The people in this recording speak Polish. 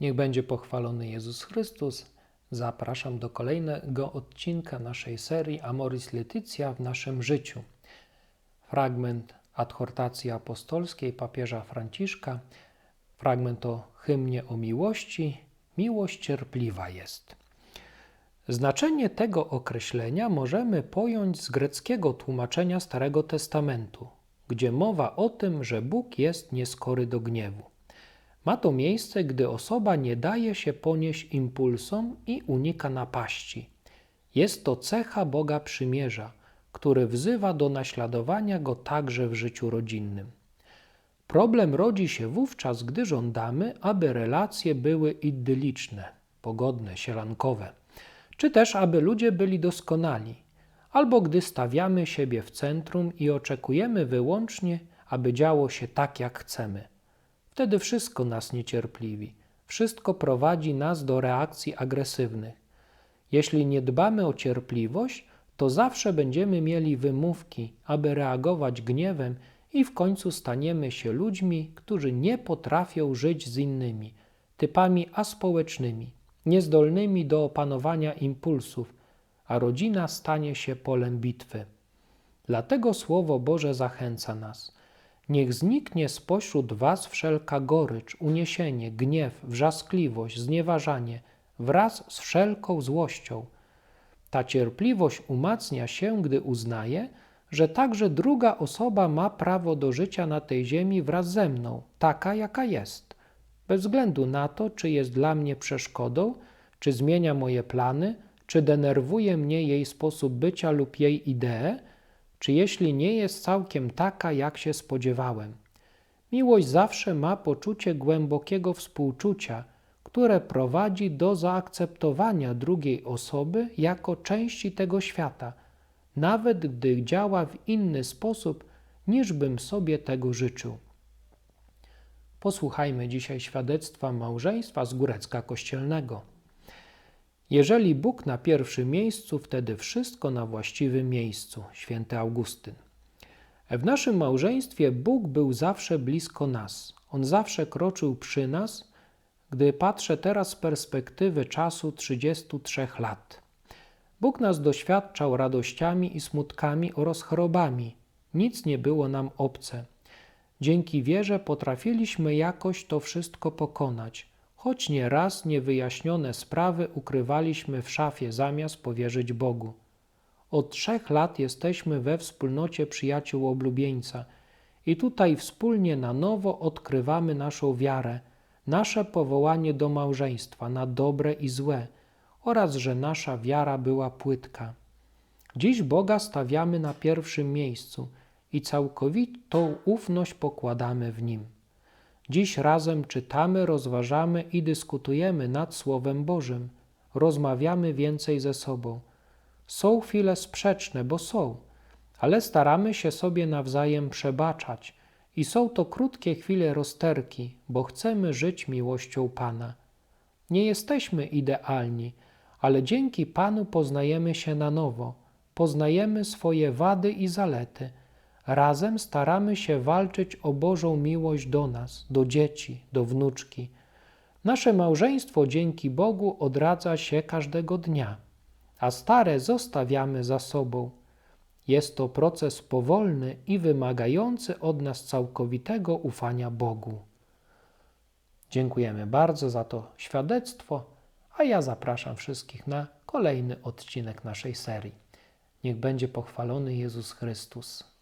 Niech będzie pochwalony Jezus Chrystus. Zapraszam do kolejnego odcinka naszej serii Amoris Leticia w naszym życiu. Fragment adhortacji apostolskiej papieża Franciszka, fragment o hymnie o miłości. Miłość cierpliwa jest. Znaczenie tego określenia możemy pojąć z greckiego tłumaczenia Starego Testamentu, gdzie mowa o tym, że Bóg jest nieskory do gniewu. Ma to miejsce, gdy osoba nie daje się ponieść impulsom i unika napaści. Jest to cecha Boga przymierza, który wzywa do naśladowania go także w życiu rodzinnym. Problem rodzi się wówczas, gdy żądamy, aby relacje były idylliczne, pogodne, sielankowe, czy też aby ludzie byli doskonali, albo gdy stawiamy siebie w centrum i oczekujemy wyłącznie, aby działo się tak, jak chcemy. Wtedy wszystko nas niecierpliwi, wszystko prowadzi nas do reakcji agresywnych. Jeśli nie dbamy o cierpliwość, to zawsze będziemy mieli wymówki, aby reagować gniewem i w końcu staniemy się ludźmi, którzy nie potrafią żyć z innymi, typami aspołecznymi, niezdolnymi do opanowania impulsów, a rodzina stanie się polem bitwy. Dlatego Słowo Boże zachęca nas – Niech zniknie spośród was wszelka gorycz, uniesienie, gniew, wrzaskliwość, znieważanie, wraz z wszelką złością. Ta cierpliwość umacnia się, gdy uznaje, że także druga osoba ma prawo do życia na tej ziemi wraz ze mną, taka jaka jest, bez względu na to, czy jest dla mnie przeszkodą, czy zmienia moje plany, czy denerwuje mnie jej sposób bycia lub jej idee czy jeśli nie jest całkiem taka, jak się spodziewałem. Miłość zawsze ma poczucie głębokiego współczucia, które prowadzi do zaakceptowania drugiej osoby jako części tego świata, nawet gdy działa w inny sposób, niż bym sobie tego życzył. Posłuchajmy dzisiaj świadectwa małżeństwa z Górecka Kościelnego. Jeżeli Bóg na pierwszym miejscu, wtedy wszystko na właściwym miejscu. Święty Augustyn. W naszym małżeństwie Bóg był zawsze blisko nas. On zawsze kroczył przy nas, gdy patrzę teraz z perspektywy czasu 33 lat. Bóg nas doświadczał radościami i smutkami oraz chorobami. Nic nie było nam obce. Dzięki wierze potrafiliśmy jakoś to wszystko pokonać choć nieraz niewyjaśnione sprawy ukrywaliśmy w szafie zamiast powierzyć Bogu. Od trzech lat jesteśmy we wspólnocie przyjaciół oblubieńca i tutaj wspólnie na nowo odkrywamy naszą wiarę, nasze powołanie do małżeństwa na dobre i złe oraz że nasza wiara była płytka. Dziś Boga stawiamy na pierwszym miejscu i całkowitą ufność pokładamy w Nim. Dziś razem czytamy, rozważamy i dyskutujemy nad Słowem Bożym. Rozmawiamy więcej ze sobą. Są chwile sprzeczne, bo są, ale staramy się sobie nawzajem przebaczać i są to krótkie chwile rozterki, bo chcemy żyć miłością Pana. Nie jesteśmy idealni, ale dzięki Panu poznajemy się na nowo, poznajemy swoje wady i zalety – Razem staramy się walczyć o Bożą miłość do nas, do dzieci, do wnuczki. Nasze małżeństwo dzięki Bogu odradza się każdego dnia, a stare zostawiamy za sobą. Jest to proces powolny i wymagający od nas całkowitego ufania Bogu. Dziękujemy bardzo za to świadectwo, a ja zapraszam wszystkich na kolejny odcinek naszej serii. Niech będzie pochwalony Jezus Chrystus.